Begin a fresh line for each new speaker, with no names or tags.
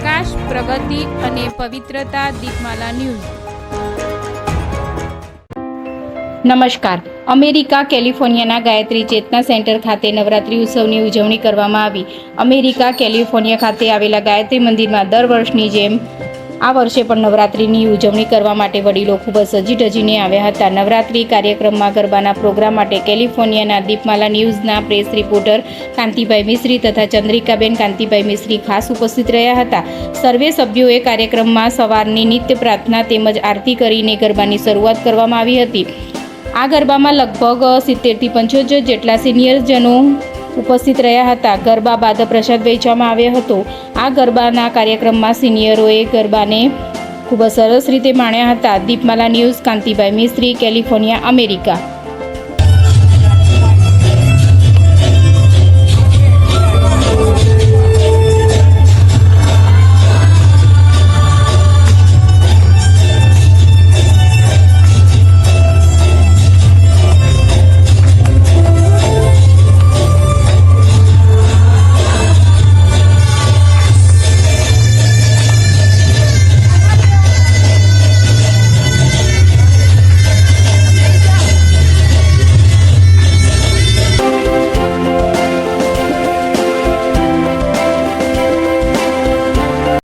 વિકાસ પ્રગતિ અને પવિત્રતા દીપમાલા ન્યૂઝ. નમસ્કાર. અમેરિકા, કેલિફોર્નિયાના ગાયત્રી ચેતના સેન્ટર ખાતે નવરાત્રિ ઉત્સવની ઉજવણી કરવામાં આવી. અમેરિકા, કેલિફોર્નિયા ખાતે આવેલા ગાયત્રી મંદિરમાં દર વર્ષની જેમ આ વર્ષે પણ નવરાત્રિની ઉજવણી કરવા માટે વડીલો ખૂબ જ સજી ઢજીને આવ્યા હતા. નવરાત્રિ કાર્યક્રમમાં ગરબાના પ્રોગ્રામ માટે કેલિફોર્નિયાના દીપમાલા ન્યૂઝના પ્રેસ રિપોર્ટર કાંતિભાઈ મિશ્રી તથા ચંદ્રિકાબેન કાંતિભાઈ મિશ્રી ખાસ ઉપસ્થિત રહ્યા હતા. સર્વે સભ્યોએ કાર્યક્રમમાં સવારની નિત્ય પ્રાર્થના તેમજ આરતી કરીને ગરબાની શરૂઆત કરવામાં આવી હતી. આ ગરબામાં લગભગ સિત્તેરથી પંચોતેર જેટલા સિનિયરજનો ઉપસ્થિત રહ્યા હતા. ગરબા બાદ પ્રસાદ વહેંચવામાં આવ્યો હતો. આ ગરબાના કાર્યક્રમમાં સિનિયરોએ ગરબાને ખૂબ જ સરસ રીતે માણ્યા હતા. Deepmala news, Kantibhai Mistry, California, America.